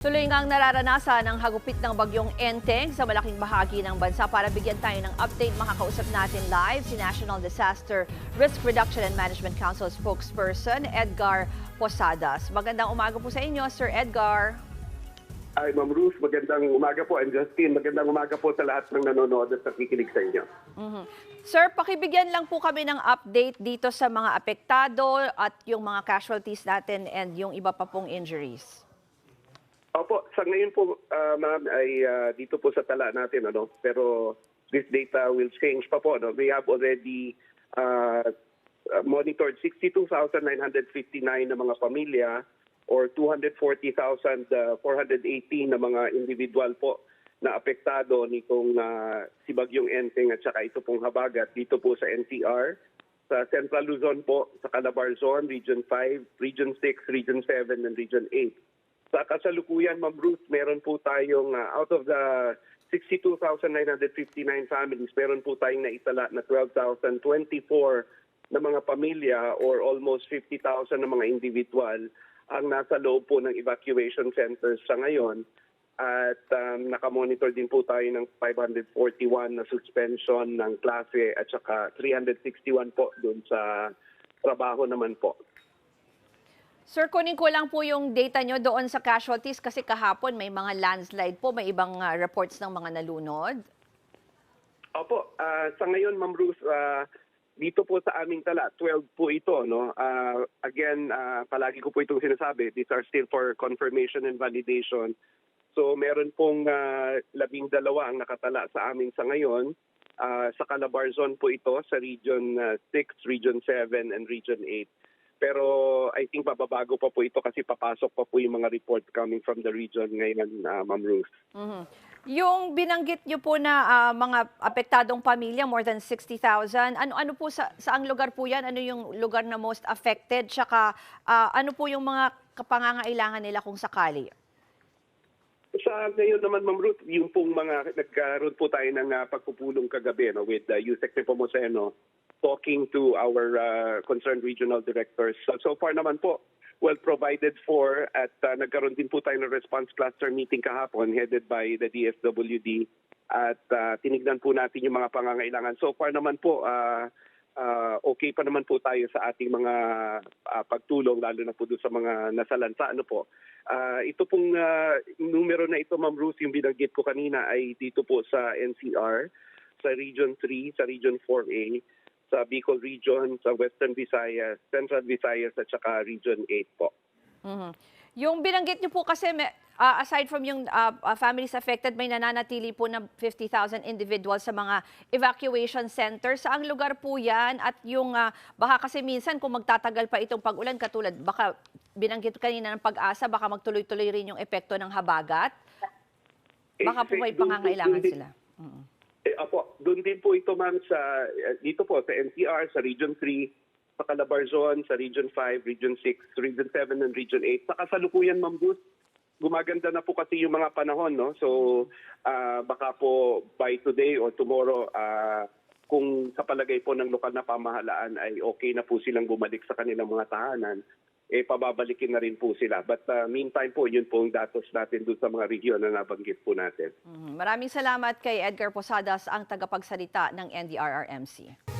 Tuloy ngang nararanasan ang hagupit ng bagyong Enteng sa malaking bahagi ng bansa. Para bigyan tayo ng update, makakausap natin live si National Disaster Risk Reduction and Management Council spokesperson Edgar Posadas. Magandang umaga po sa inyo, Sir Edgar. Ay, Ma'am Ruth, magandang umaga po. And Justin, magandang umaga po sa lahat ng nanonood at nakikinig sa inyo. Mhm. Sir, pakibigyan lang po kami ng update dito sa mga apektado at yung mga casualties natin and yung iba pa pong injuries. Opo, sa ngayon po, ah, ma'am, ay ah, dito po sa tala natin, ano, pero this data will change pa po. No? We have already ah, monitored 62,959 na mga pamilya or 240,418 na mga individual po na apektado nitong ah, si Bagyong Enteng at saka ito pong habagat dito po sa NCR. Sa Central Luzon po, sa Calabar Zone, Region 5, Region 6, Region 7, and Region 8. Sa kasalukuyan, Ma'am Ruth, meron po tayong uh, out of the 62,959 families, meron po tayong naitala na 12,024 na mga pamilya or almost 50,000 na mga individual ang nasa loob po ng evacuation centers sa ngayon. At um, nakamonitor din po tayo ng 541 na suspension ng klase at saka 361 po doon sa trabaho naman po. Sir, kunin ko lang po yung data nyo doon sa casualties kasi kahapon may mga landslide po, may ibang ah, reports ng mga nalunod. Opo, ah, sa ngayon, Ma'am Ruth, ah, dito po sa aming tala, 12 po ito. No? Ah, again, ah, palagi ko po itong sinasabi, these are still for confirmation and validation. So meron pong ah, labing dalawa ang nakatala sa amin sa ngayon. Ah, sa Calabar Zone po ito, sa Region ah, 6, Region 7, and Region 8. Pero I think bababago pa po ito kasi papasok pa po yung mga reports coming from the region ngayon, ah, Ma'am Ruth. Mhm. Yung binanggit nyo po na ah, mga apektadong pamilya, more than 60,000, ano, ano po sa saang lugar po yan? Ano yung lugar na most affected? Tsaka ah, ano po yung mga kapangangailangan nila kung sakali? Sa ngayon naman, Ma'am Ruth, yung pong mga nagkaroon po tayo ng ah, pagpupulong kagabi no, with uh, Yusek Nepomuceno talking to our uh, concerned regional directors. So, so far naman po, well provided for at uh, nagkaroon din po tayo ng response cluster meeting kahapon headed by the DSWD at uh, tinignan po natin yung mga pangangailangan. So far naman po, uh, uh, okay pa naman po tayo sa ating mga uh, pagtulong, lalo na po doon sa mga nasalansa. Ano po, Ah, ito pong ah, numero na ito, Ma'am Ruth, yung binanggit ko kanina ay dito po sa NCR, sa Region 3, sa Region 4A, sa Bicol Region, sa Western Visayas, Central Visayas at saka Region 8 po. Mhm. Yung binanggit nyo po kasi, may- ah, aside from yung ah, families affected, may nananatili po na 50,000 individuals sa mga evacuation centers. Saang lugar po yan? At yung, ah, baka kasi minsan kung magtatagal pa itong pag-ulan, katulad, baka binanggit kanina ng pag-asa, baka magtuloy-tuloy rin yung epekto ng habagat. Baka po may Eh, dun- pangangailangan sila. Mhm. Eh, apo, doon din po ito, ma'am, sa, eh, dito po, sa NCR, sa Region 3, sa Calabar Zone, sa Region 5, Region 6, Region 7, and Region 8. Sa kasalukuyan, ma'am Ruth, gumaganda na po kasi yung mga panahon, no? So, ah, baka po by today or tomorrow, ah, kung sa palagay po ng lokal na pamahalaan ay okay na po silang bumalik sa kanilang mga tahanan, eh pababalikin na rin po sila. But ah, meantime po, yun po ang datos natin doon sa mga region na nabanggit po natin. Mhm. Maraming salamat kay Edgar Posadas, ang tagapagsalita ng NDRRMC.